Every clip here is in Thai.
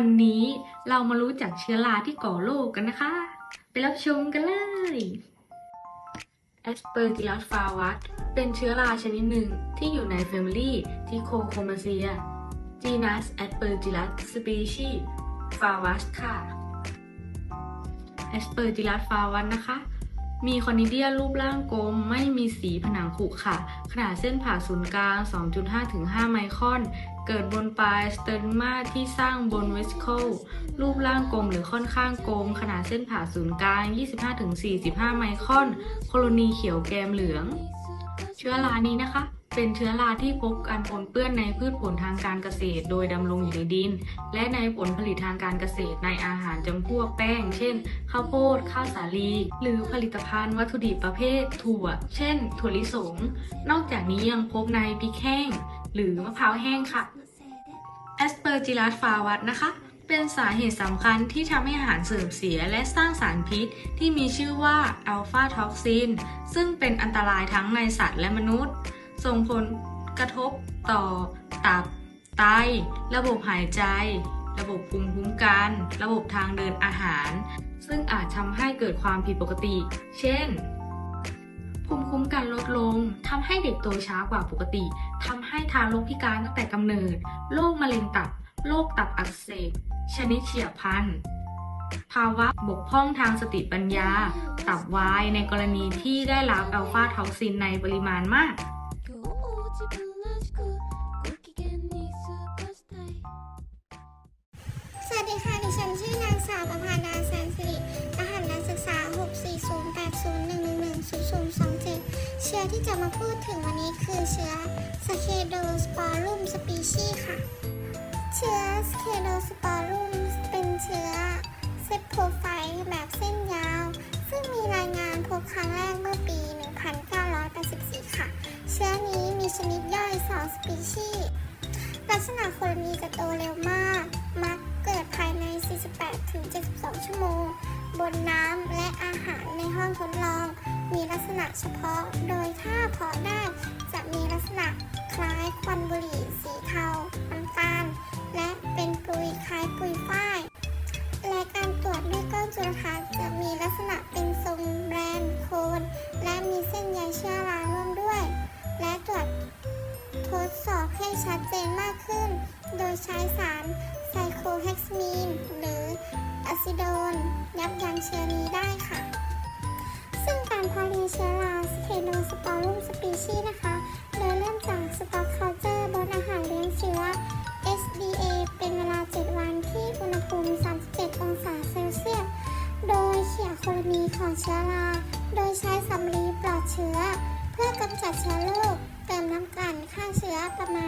วันนี้เรามารู้จักเชื้อราที่ก่อโรคกันนะคะ ไปรับชมกันเลย Aspergillus flavus เป็นเชื้อราชนิดหนึ่งที่อยู่ใน Family Trichomonaceae genus Aspergillus species flavus ค่ะ Aspergillus flavus นะคะ มีคอนิเดียรูปร่างกลมไม่มีสีผนังขรุขระขนาดเส้นผ่าศูนย์กลาง 2.5ถึง5ไมครอน เกิดบนปลายสเตอร์มาที่สร้างบนเวสโคลรูปร่างกลมหรือค่อนข้างกลม ขนาดเส้นผ่าศูนย์กลาง 25-45 ไมครอน โคโลนีเขียวแกมเหลือง เชื้อรานี้นะคะ เป็นเชื้อราที่พบการปนเปื้อนในพืชผลทางการเกษตร โดยดำรงอยู่ในดิน และในผลผลิตทางการเกษตรในอาหารจำพวกแป้ง เช่น ข้าวโพด ข้าวสาลี หรือผลิตภัณฑ์วัตถุดิบประเภท ถั่ว เช่น ถั่วลิสง นอกจากนี้ยังพบในพริกแห้ง หรือมะพร้าวแห้งค่ะ Aspergillus flavus นะคะ เป็นสาเหตุสำคัญที่ทำให้อาหารเสื่อมเสียและสร้างสารพิษ ที่มีชื่อว่าอัลฟาท็อกซินซึ่งเป็นอันตรายทั้งในสัตว์และมนุษย์ ส่งผลกระทบต่อ ตับ ไต ระบบหายใจ ระบบภูมิคุ้มกัน ระบบทางเดินอาหาร ซึ่งอาจทำให้เกิดความผิดปกติ เช่น ภูมิคุ้มกันลดลง ทำให้เด็กโตช้ากว่าปกติ ทำให้ทารกพิการตั้งแต่กำเนิด โรคมะเร็งตับ โรคตับอักเสบ ชนิดเฉียบพลัน ภาวะบกพร่องทางสติปัญญา ตับวายในกรณีที่ได้รับอัลฟาท็อกซินในปริมาณมากสวัสดีค่ะ ดิฉันชื่อนางสาวประภาดาแสนสิริรหัสนักศึกษา 64080111002 เชื้อที่จะมาพูดถึงวันนี้คือเชื้อสเคโดสปอรุมสปีชีค่ะ เชื้อสเคโดสปอรุม เพาะได้จะมีลักษณะคล้ายควันบุหรี่สีเทาน้ำตาล และเป็นปุยคล้ายปุยฝ้าย และการตรวจด้วยกล้องจุลทรรศน์จะมีลักษณะเป็นทรงแบรนด์โคน และมีเส้นใยเชื้อราร่วมด้วย และตรวจทดสอบให้ชัดเจนมากขึ้น โดยใช้สารไซโคเฮกซ์มีน หรืออะซิโดน ยับยั้งเชื้อนี้ได้ค่ะ ซึ่งการเพาะเลี้ยงเชื้อรา สปอรุมสปีชีส์นะคะ โดยเริ่มจากสต็อกเคาน์เตอร์บนอาหารเลี้ยงเชื้อ SDA เป็นเวลา 7 วันที่อุณหภูมิ 37 องศาเซลเซียส โดยเขี่ยโคลนีของเชื้อรา โดยใช้สำลีปลอดเชื้อ เพื่อกำจัดเชื้อโรคเติมน้ำกันฆ่าเชื้อประมาณ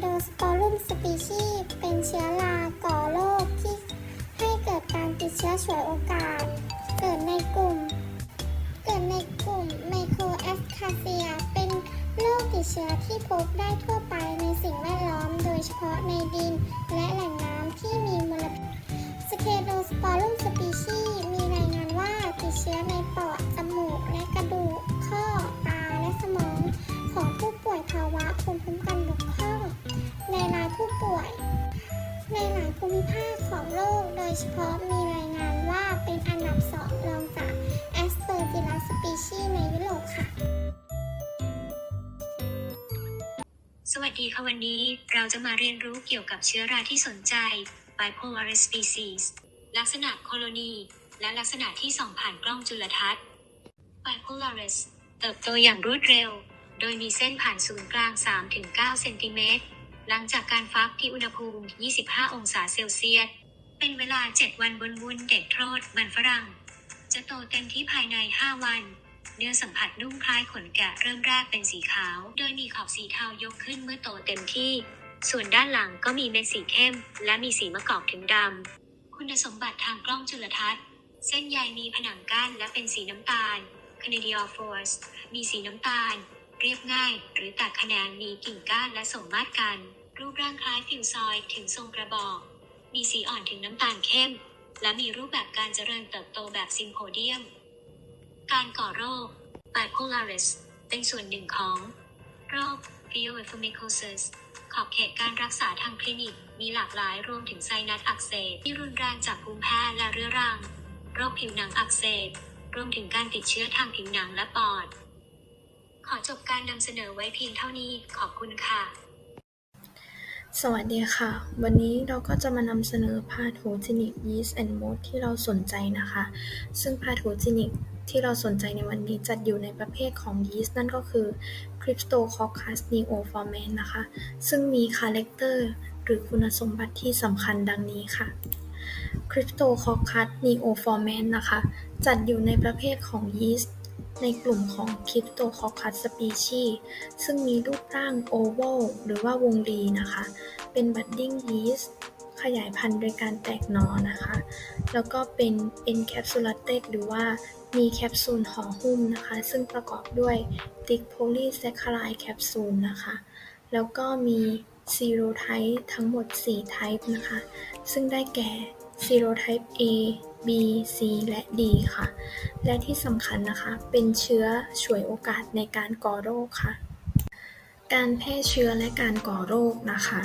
โดสปอรุ่มสปีชีเป็นเชื้อราก่อโรคที่ให้เกิดการติดเชื้อฉวยโอกาส เกิดในกลุ่ม เกิดในกลุ่มไมโครแอสคาเซีย เป็นโรคติดเชื้อที่พบได้ทั่วไปในสิ่งแวดล้อม โดยเฉพาะในดินและแหล่งน้ำที่มีมลพิษสเคโดสปอรุ่มสปีชี สวัสดีค่ะวันนี้เราจะมาเรียนรู้เกี่ยวกับเชื้อราที่สนใจ Bipolaris species ลักษณะโคโลนี และลักษณะที่ส่องผ่านกล้องจุลทรรศน์ Bipolaris เติบโตอย่างรวดเร็ว โดยมีเส้นผ่านศูนย์กลาง 3-9 เซนติเมตร หลังจากการฟักที่อุณหภูมิ 25 องศาเซลเซียส เป็นเวลา 7 วันบนวุ้นเด็กโทษมันฝรั่ง จะโตเต็มที่ภายใน 5 วัน เนื้อสัมผัสนุ่มคล้ายขนแกะเริ่มแรกเป็นสีขาว โดยมีขอบสีเทายกขึ้นเมื่อโตเต็มที่ ส่วนด้านหลังก็มีเม็ดสีเข้ม และมีสีมะกอกถึงดำ คุณสมบัติทางกล้องจุลทรรศน์ เส้นใยมีผนังก้านและเป็นสีน้ำตาล c a n a d i o p h o r s มีสีน้ำตาล เรียบง่าย หรือแตกแขนงมีกิ่งก้านและสมมาตรกัน รูปร่างคล้ายฟิวซอยถึงทรงกระบอก มีสีอ่อนถึงน้ำตาลเข้ม และมีรูปแบบการเจริญเติบโตแบบซิมโพเดียม การก่อโรค Bipolaris เป็นส่วนหนึ่งของ โรค Pyoephemicosis ขอบเขตการรักษาทางคลินิก มีหลากหลายรวมถึงไซนัสอักเสบที่รุนแรงจากภูมิแพ้และเรื้อรัง โรคผิวหนังอักเสบ รวมถึงการติดเชื้อทางผิวหนังและปอด ขอจบการนำเสนอไว้เพียงเท่านี้ขอบคุณค่ะ สวัสดีค่ะ วันนี้เราก็จะมานำเสนอ Pathogenic Yeast and Mold ที่เราสนใจนะคะ ซึ่ง Pathogenic ที่ ที่เราสนใจในวันนี้จัดอยู่ในประเภทของยีสต์นั่นก็คือ Cryptococcus neoformans นะคะ ซึ่งมีคาแรคเตอร์หรือคุณสมบัติที่สำคัญดังนี้ค่ะ Cryptococcus neoformans นะคะ จัดอยู่ในประเภทของยีสต์ในกลุ่มของ Cryptococcus species ซึ่งมีรูปร่างโอเวลหรือว่าวงรีนะคะ เป็น budding yeast ขยายพันธุ์โดยการแตกหนอนะคะ แล้วก็เป็น encapsulated หรือว่ามีแคปซูลห่อหุ้มนะคะ ซึ่งประกอบด้วย thick polysaccharide แคปซูลนะคะ แล้วก็มี serotype ทั้งหมด4 type นะคะ ซึ่งได้แก่ serotype A B C และ D ค่ะ และที่สำคัญนะคะ เป็นเชื้อฉวยโอกาสในการก่อโรคค่ะ การแพร่เชื้อและการก่อโรคนะคะ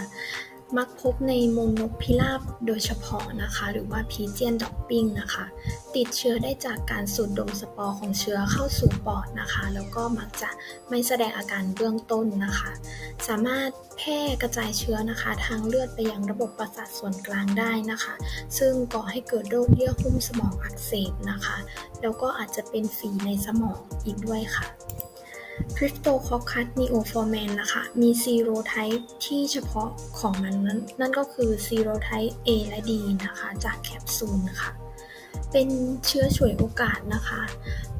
มักพบในมูลนกพิราบโดยเฉพาะนะคะ หรือว่าพีเจียนดอกปิ้งนะคะ ติดเชื้อได้จากการสูดดมสปอร์ของเชื้อเข้าสู่ปอดนะคะ แล้วก็มักจะไม่แสดงอาการเบื้องต้นนะคะ สามารถแพร่กระจายเชื้อนะคะ ทางเลือดไปยังระบบประสาทส่วนกลางได้นะคะ ซึ่งก่อให้เกิดโรคเยื่อหุ้มสมองอักเสบนะคะ แล้วก็อาจจะเป็นฝีในสมองอีกด้วยค่ะ Cryptococcus neoformans นะคะ มีซีโรไทป์ที่เฉพาะของมันนั้น นั่นก็คือซีโรไทป์ A และ D นะคะ จากแคปซูลนะคะ เป็นเชื้อฉวยโอกาสนะคะ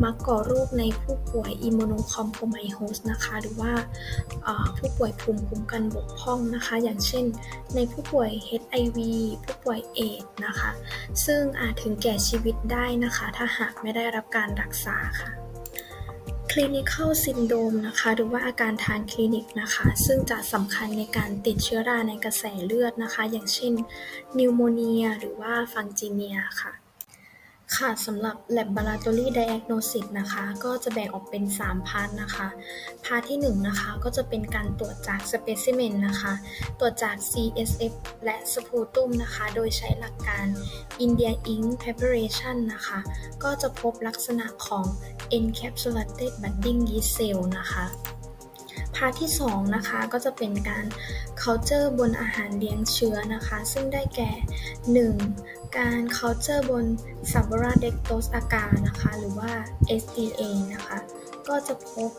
มักก่อโรคในผู้ป่วย immunocompromised นะคะ หรือว่าผู้ป่วยภูมิคุ้มกันบกพร่องนะคะ อย่างเช่น ในผู้ป่วย HIV ผู้ป่วยเอดนะคะ ซึ่งอาจถึงแก่ชีวิตได้นะคะ ถ้าหากไม่ได้รับการรักษาค่ะ clinical syndrome นะคะ หรือว่าอาการทางคลินิกนะคะ ซึ่งจะสำคัญในการติดเชื้อราในกระแสเลือดนะคะ อย่างเช่นนิวโมเนียหรือว่าฟังจีเนียค่ะ ค่ะสำหรับ laboratory diagnosis นะคะ ก็จะแบ่งออกเป็น 3 พาร์ทนะคะ พาร์ทที่ 1 นะคะ ก็จะเป็นการตรวจจาก specimen นะคะ ตรวจจาก CSF และ sputum นะคะ โดยใช้หลักการ India Ink Preparation นะคะ ก็จะพบลักษณะของ encapsulated budding yeast cell นะคะ พาร์ทที่ 2 นะคะก็จะเป็นการ culture บนอาหารเลี้ยงเชื้อนะคะ ซึ่งได้แก่ 1. การ culture บน s a b o r a d e c t o s agar นะคะ หรือว่า SDA นะคะ ก็จะพบ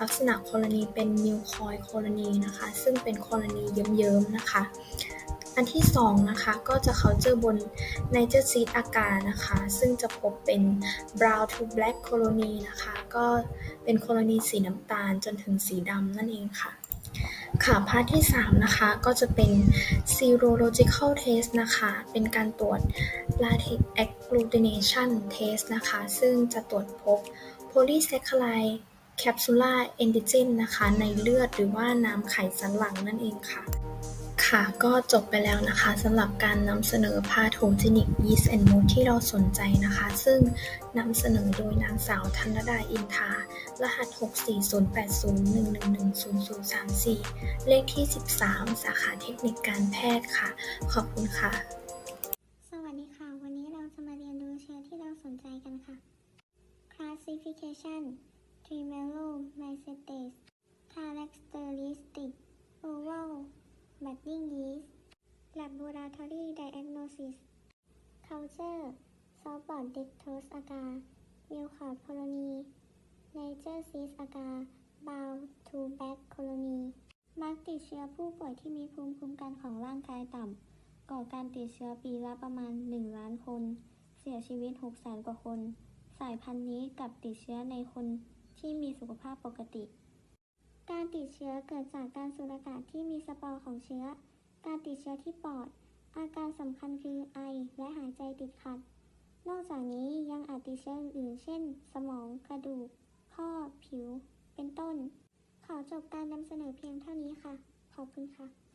ลักษณะโคลนีเป็นนิวคอยโคลนีนะคะ ซึ่งเป็นโคลนีเยิ้มๆนะคะ อันที่2นะคะก็จะ culture บน Niger seed agar นะคะ ซึ่งจะพบเป็น brown to black colony นะคะ ก็เป็นโคโลนีสีน้ำตาลจนถึงสีดำนั่นเองค่ะค่ะพาร์ทที่ 3 นะคะ ก็จะเป็น serological test นะคะ เป็นการตรวจ latex agglutination test นะคะ ซึ่งจะตรวจพบ polysaccharide capsular antigen นะคะ ในเลือดหรือว่าน้ำไขสันหลังนั่นเองค่ะ ค่ะก็จบไปแล้วนะคะสำหรับการนำเสนอ pathogenic yeast and mold ที่เราสนใจนะคะ ซึ่งนำเสนอโดยนางสาวธนดาอินทา รหัส 640801110034 เลขที่ 13 สาขาเทคนิคการแพทย์ค่ะ ขอบคุณค่ะ สวัสดีค่ะ วันนี้เราจะมาเรียนรู้เชื้อที่เราสนใจกันค่ะ Classification Tremelomycetes Characteristic Oval Budding Yeast Laboratory Diagnosis Culture Softball Dictos agar Milkard colony Nature Cyst agar Bound to Back colony มักติดเชื้อผู้ป่วยที่มีภูมิคุ้มกันของร่างกายต่ำ ก่อการติดเชื้อปีละประมาณ 1 ล้านคน เสียชีวิต6แสนกว่าคน สายพันธุ์นี้กลับติดเชื้อในคนที่มีสุขภาพปกติ การติดเชื้อเกิดจากการสูดอากาศที่มีสปอร์ของเชื้อ การติดเชื้อที่ปอด อาการสำคัญคือไอและหายใจติดขัด นอกจากนี้ยังอาจติดเชื้ออื่น เช่น สมอง กระดูก ข้อ ผิว เป็นต้น ขอจบการนำเสนอเพียงเท่านี้ค่ะ ขอบคุณค่ะ